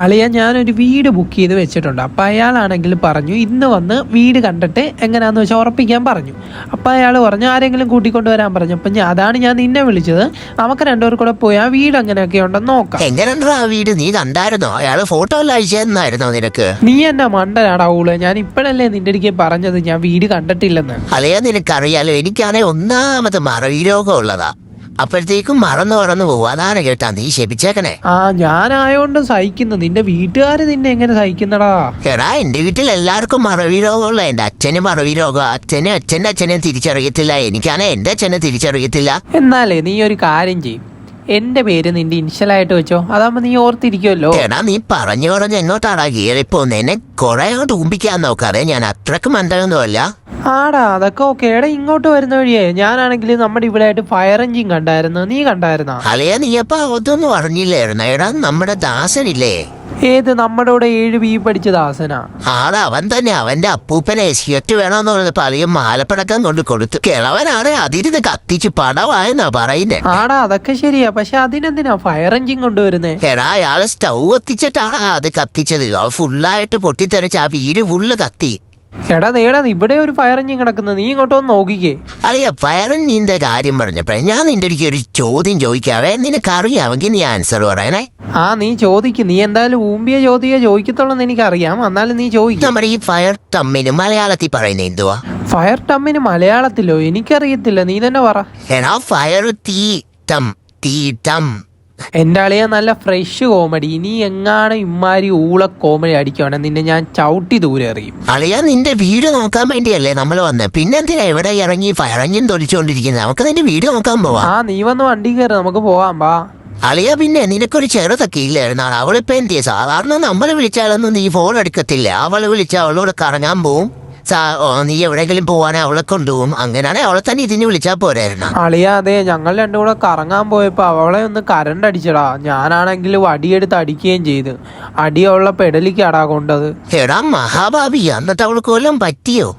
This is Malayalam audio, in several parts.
അളിയ ഞാനൊരു വീട് ബുക്ക് ചെയ്ത് വെച്ചിട്ടുണ്ട്. അപ്പം അയാളാണെങ്കിൽ പറഞ്ഞു ഇന്ന് വന്ന് വീട് കണ്ടിട്ട് എങ്ങനെയാന്ന് വെച്ചാൽ ഉറപ്പിക്കാൻ പറഞ്ഞു. അപ്പം അയാൾ പറഞ്ഞു ആരെങ്കിലും കൂട്ടിക്കൊണ്ട് വരാൻ പറഞ്ഞു. അപ്പം ഞാൻ അതാണ് ഞാൻ നിന്നെ വിളിച്ചത്. നമുക്ക് രണ്ടുപേർ കൂടെ പോയി ആ വീട് എങ്ങനെയൊക്കെ ഉണ്ടെന്ന് നോക്കാം. എങ്ങനെയുണ്ടോ ആ വീട്? നീ കണ്ടായിരുന്നോ? അയാൾ ഫോട്ടോ എല്ലാം അയച്ചായിരുന്നോ നിനക്ക്? നീ എന്നാ മണ്ടനാടാ ഊൾ. ഞാൻ ഇപ്പോഴല്ലേ നിന്റെ അടുക്കെ പറഞ്ഞത് ഞാൻ വീട് കണ്ടിട്ടില്ലെന്ന്. അതേ നിനക്കറിയാലോ എനിക്കാണെ ഒന്നാമത് മറവി രോഗം ഉള്ളതാ. അപ്പോഴത്തേക്കും മറന്നു മറന്നു പോകും അതാണ് കേട്ടാ നീ ശപിച്ചേക്കണേ. ആ ഞാനായോണ്ട് സഹിക്കുന്നു. നിന്റെ വീട്ടുകാർ നിന്നെ എങ്ങനെ സഹിക്കുന്നടാ? എടാ എന്റെ വീട്ടിൽ എല്ലാവർക്കും മറവി രോഗമുള്ള എന്റെ അച്ഛന് മറവി രോഗം. അച്ഛന് അച്ഛന്റെ അച്ഛനെ തിരിച്ചറിയത്തില്ല. എനിക്കാണെ എന്റെ അച്ഛനെ തിരിച്ചറിയത്തില്ല. എന്നാലേ നീ ഒരു കാര്യം ചെയ്യും. എന്റെ പേര് നിന്റെ ഇനിഷ്യലായിട്ട് വെച്ചോ. അതാകുമ്പോ നീ ഓർത്തിരിക്കുമല്ലോ എടാ നീ പറഞ്ഞു പറഞ്ഞ് എങ്ങോട്ടാടാ കീറിപ്പോന്ന് എന്നെ കുറെ അങ്ങോട്ട് ഊമ്പിക്കാൻ നോക്കാതെ ഞാൻ അത്രയ്ക്ക് മണ്ടൊന്നുമല്ല ആടാ അതൊക്കെ ഓക്കെ. എടാ ഇങ്ങോട്ട് വരുന്ന വഴിയേ. ഞാനാണെങ്കിൽ നമ്മുടെ ഇവിടെ ആയിട്ട് ഫയർ എഞ്ചിൻ കണ്ടായിരുന്നു. നീ കണ്ടായിരുന്നോ? അല്ലേ നീ അപ്പൊ അതൊന്നും അറിഞ്ഞില്ലായിരുന്നു? എടാ നമ്മുടെ ദാസനില്ലേ? ഏത് നമ്മുടെ കൂടെ ഏഴ് ബി പഠിച്ച ദാസന? അത് അവൻ തന്നെ. അവന്റെ അപ്പൂപ്പനെ എസ്കറ്റ് വേണമെന്ന് പറഞ്ഞപ്പോ അധികം മാലപ്പടക്കം കൊണ്ട് കൊടുത്തു. കിളവനാണ് അതിരുന്ന് കത്തിച്ച് പടവായെന്നാ പറയുന്നേ. ആടാ അതൊക്കെ ശരിയാ. പക്ഷെ അതിനെന്തിനാ ഫയർ എഞ്ചിൻ കൊണ്ടുവരുന്നേ? എടാ അയാൾ സ്റ്റൗ കത്തിച്ചിട്ടാണ് അത് കത്തിച്ചത്. ഫുള്ളായിട്ട് പൊട്ടിത്തെറിച്ച് ആ വീട് ഫുള്ള് കത്തി. എടാ നേടാ ഇവിടെ ഒരു ഫയർ എഞ്ചിൻ കിടക്കുന്നത് നീ ഇങ്ങോട്ട് വന്ന് നോക്കിക്കേ. അറിയാ ഫയർ നിന്റെ കാര്യം പറഞ്ഞപ്പോഴേ ഞാൻ നിന്റെ അടുക്ക് ഒരു ചോദ്യം ചോദിക്കാവേ നിനക്ക് അറിയാമെങ്കിൽ നീ ആൻസർ പറയണേ. ആ നീ ചോദിക്കും. നീ എന്തായാലും ഊമ്പിയ ചോദ്യ എനിക്ക് അറിയാം എന്നാലും നീ ചോദിക്കും. നമ്മുടെ ഈ ഫയർ തമ്മിന് മലയാളത്തിൽ പറയുന്നത് എന്തുവാ? ഫയർ ടമ്മിന് മലയാളത്തിലോ? എനിക്കറിയത്തില്ല. നീ തന്നെ പറ. എടാ ഫയർ തീ ടം തീ ടം എന്റെ അളിയ നല്ല ഫ്രഷ് കോമഡി ഇനി എങ്ങാണ് ഇമ്മാരി ഊള കോമഡി അടിക്കുവാണെങ്കിൽ നിന്നെ ഞാൻ ചവിട്ടി ദൂരെ എറിയും. അളിയ നിന്റെ വീട് നോക്കാൻ വേണ്ടിയല്ലേ നമ്മൾ വന്നത് പിന്നെന്തിനാ എവിടെ ഇറങ്ങി ഫയർ എഞ്ചിൻ തൊലിച്ചുകൊണ്ടിരിക്കുന്നത് നമുക്ക് നിന്റെ വീട് നോക്കാൻ പോവാം. ആ നീ വന്ന് വണ്ടി കയറി നമുക്ക് പോവാം ബാ അളിയ പിന്നെ നിനക്കൊരു ചെറുതൊക്കെ ഇല്ലായിരുന്നു? അവളിപ്പോ എന്തിയ? സാധാരണ നമ്മളെ വിളിച്ചാലൊന്നും നീ ഫോൺ എടുക്കത്തില്ല. അവളെ വിളിച്ച അവളോട് കറങ്ങാൻ പോവും. സാ- ഓ, നീ എവിടെയെങ്കിലും പോവാനെ അവളെ കൊണ്ടുപോകും. അങ്ങനെയാണെ അവളെ തന്നെ ഇതിന് വിളിച്ചാൽ പോരായിരുന്നു അളിയാ അതെ ഞങ്ങൾ രണ്ടും കൂടെ കറങ്ങാൻ പോയപ്പോ അവളെ ഒന്ന് കരണ്ട് അടിച്ചടാ. ഞാനാണെങ്കിൽ വടിയെടുത്ത് അടിക്കുകയും ചെയ്ത്. അടി അവളെ പെടലിക്കാടാ കൊണ്ടത്. എടാ മഹാഭാവി എന്നിട്ട് അവൾക്ക് കൊല്ലം പറ്റിയോ?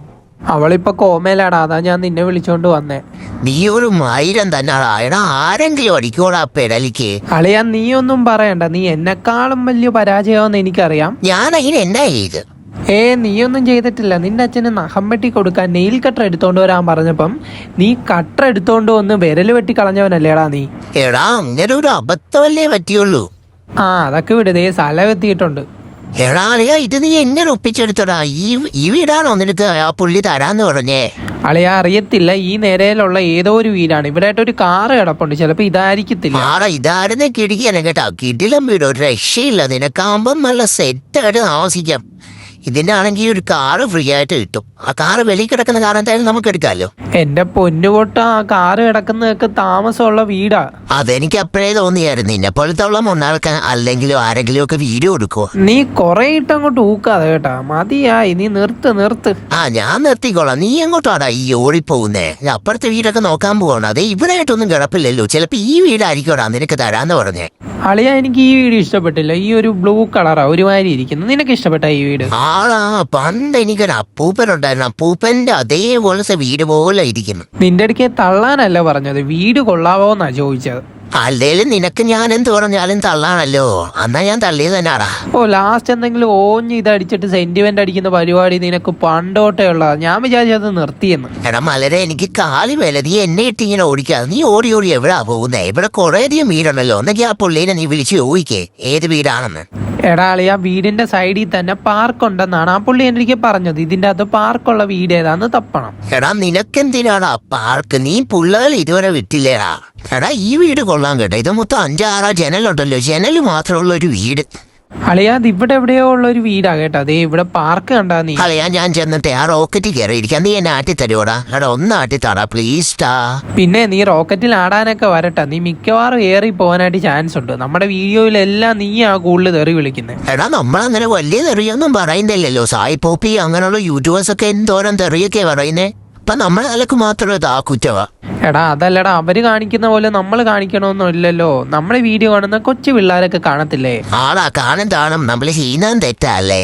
അവളിപ്പോ കോമയിലാടാ. അതാ ഞാൻ നിന്നെ വിളിച്ചോണ്ട് വന്നേ. നീ ഒരു മൈരം തന്നെ എടാ ആരെങ്കിലും അടിക്കോടാ പെടലിക്ക്. അളിയാ നീ ഒന്നും പറയണ്ട. നീ എന്നെക്കാളും വലിയ പരാജയമാണെന്ന് എനിക്കറിയാം. ഞാൻ അതിന് എന്നാ ചെയ്ത്? ഏ നീയൊന്നും ചെയ്തിട്ടില്ല. നിന്റെ അച്ഛന് നഖം വെട്ടി കൊടുക്കാൻ നെയിൽ കട്ടർ എടുത്തോണ്ട് വരാൻ പറഞ്ഞപ്പം നീ കട്ടർ എടുത്തോണ്ട് വന്ന് വിരൽ വെട്ടി കളഞ്ഞവനല്ലേടാ നീ? എടാ അങ്ങനെ ഒരു അബദ്ധമല്ലേ പറ്റിയുള്ളൂ. ആ അതൊക്കെ വിട്. ദേ സ്ഥലം എത്തിയിട്ടുണ്ട് എടാ അളിയ ഇത് നീ എന്നെ ഒപ്പിച്ചെടുത്തടാ. ഈ ഈ വീടാണോ നിനക്ക് ആ പുള്ളി തരാന്ന് പറഞ്ഞേ? അളിയ അറിയത്തില്ല. ഈ നേരയിലുള്ള ഏതോ ഒരു വീടാണ്. ഇവിടെ ആയിട്ട് ഒരു കാറ് കിടപ്പുണ്ട്. ചിലപ്പോ ഇതായിരിക്കത്തില്ല. ആടാ ഇതാരുന്ന് കിടിക്കാനും കേട്ടോ. കിടിലം വീട്. ഒരു രക്ഷയില്ല. നിനക്കാകുമ്പം നല്ല സെറ്റായിട്ട് താമസിക്കാം. ഇതിന്റെ ആണെങ്കിൽ ഒരു കാറ് ഫ്രീ ആയിട്ട് കിട്ടും. ആ കാറ് വെളിയിൽ കിടക്കുന്ന കാർ എന്തായാലും നമുക്ക് എടുക്കാമല്ലോ. എന്റെ പൊന്നുകൊട്ട ആ കാറ് കിടക്കുന്നതൊക്കെ താമസമുള്ള വീടാ. അതെനിക്ക് അപ്പോഴേ തോന്നിയായിരുന്നു. എന്നെ പോലത്തെ ഉള്ള മുന്നാൾക്ക് അല്ലെങ്കിലും ആരെങ്കിലും ഒക്കെ വീട് കൊടുക്കുവോ നീ കൊറേ ഇട്ട് അങ്ങോട്ട് ഊക്കാതെ കേട്ടാ. മതിയായി നീ നിർത്ത് നിർത്ത്. ആ ഞാൻ നിർത്തിക്കോളാം. നീ എങ്ങോട്ടാടാ ഈ ഓടിപ്പോകുന്നേ? അപ്പുറത്തെ വീടൊക്കെ നോക്കാൻ പോകണം അതെ ഇവിടെ ആയിട്ടൊന്നും കിടപ്പില്ലല്ലോ. ചിലപ്പോ ഈ വീടായിരിക്കോടാ നിനക്ക് തരാന്ന് പറഞ്ഞേ. അളിയ എനിക്ക് ഈ വീട് ഇഷ്ടപ്പെട്ടില്ല. ഈ ഒരു ബ്ലൂ കളറാ ഒരുമാതിരി ഇരിക്കുന്നു. നിനക്ക് ഇഷ്ടപ്പെട്ട ഈ വീട്? ആളാ പണ്ട് എനിക്കൊരു അപ്പൂപ്പനുണ്ടായിരുന്നു അപ്പൂപ്പന്റെ അതേപോലത്തെ വീട് പോലെ ഇരിക്കുന്നു. നിന്റെ അടുക്കെ തള്ളാനല്ല പറഞ്ഞത്. വീട് കൊള്ളാവോന്നാ ചോദിച്ചത്. അല്ലേലും നിനക്ക് ഞാൻ എന്ത് പറഞ്ഞാലും തള്ളാണല്ലോ. അന്നാ ഞാൻ തള്ളിയത് തന്നെയാടാ ഓ ലാസ്റ്റ് എന്തെങ്കിലും ഓഞ്ഞ് ഇതടിച്ചിട്ട് സെന്റിമെന്റ് അടിക്കുന്ന പരിപാടി നിനക്ക് പണ്ടോട്ടേ ഉള്ള ഞാൻ വിചാരിച്ചത് നിർത്തിയെന്ന്. എടാ മലരെ എനിക്ക് കാലി വേല നീ എന്നെ ഇട്ട് ഇങ്ങനെ ഓടിക്കാതെ നീ ഓടി ഓടി എവിടാ പോകുന്നേ? ഇവിടെ കുറേയധികം വീടുണ്ടല്ലോ. ഒന്നെങ്കിൽ ആ പുള്ളീനെ നീ വിളിച്ച് ചോദിക്കേ. ഏത് വീടാണെന്ന്? എടാ അളിയ വീടിന്റെ സൈഡിൽ തന്നെ പാർക്ക് ഉണ്ടെന്നാണ് ആ പുള്ളി എനിക്ക് പറഞ്ഞത്. ഇതിന്റെ അകത്ത് പാർക്കുള്ള വീട് ഏതാന്ന് തപ്പണം. എടാ നിനക്കെന്തിനാടാ പാർക്ക് നീ പുള്ളകൾ ഇതുവരെ വിട്ടില്ലേടാ. എടാ ഈ വീട് കൊള്ളാൻ കേട്ടോ. ഇത് മൊത്തം അഞ്ചാറാ ജനലുണ്ടല്ലോ. ജനൽ മാത്രമുള്ള ഒരു വീട്. അളിയ അത് ഇവിടെ എവിടെയോ ഉള്ള ഒരു വീടാ കേട്ടോ. അതേ ഇവിടെ പാർക്ക് കണ്ടാ നീ. അളിയാ ഞാൻ ചെന്നിട്ട് ആ റോക്കറ്റ് കയറിയിരിക്കാം. നീ എന്നെ ആട്ടി തരുവോടാ? എടാ ഒന്ന് ആട്ടി തടാ പ്ലീസ് ടാ. പിന്നെ നീ റോക്കറ്റിൽ ആടാനൊക്കെ വരട്ടെ. നീ മിക്കവാറും ഏറി പോകാനായിട്ട് ചാൻസ് ഉണ്ട്. നമ്മുടെ വീഡിയോയിലെല്ലാം ആ കൂടുതൽ തെറി വിളിക്കുന്നത് എടാ നമ്മളങ്ങനെ വലിയ തെറിയൊന്നും പറയുന്നില്ലല്ലോ. സായി പോപ്പി അങ്ങനെയുള്ള യൂട്യൂബേഴ്സ് ഒക്കെ എന്തോരം തെറിയൊക്കെ പറയുന്നേ. അപ്പൊ നമ്മളെ നിലയ്ക്ക് മാത്രം ഇതാ കുറ്റവാ? എടാ അതല്ലടാ അവർ കാണിക്കുന്ന പോലെ നമ്മൾ കാണിക്കണമെന്നില്ലല്ലോ നമ്മളെ വീഡിയോ കാണുന്ന കൊച്ചു പിള്ളേരൊക്കെ കാണത്തില്ലേ? ആടാ കാണും താണം നമ്മൾ ചെയ്യുന്ന തെറ്റല്ലേ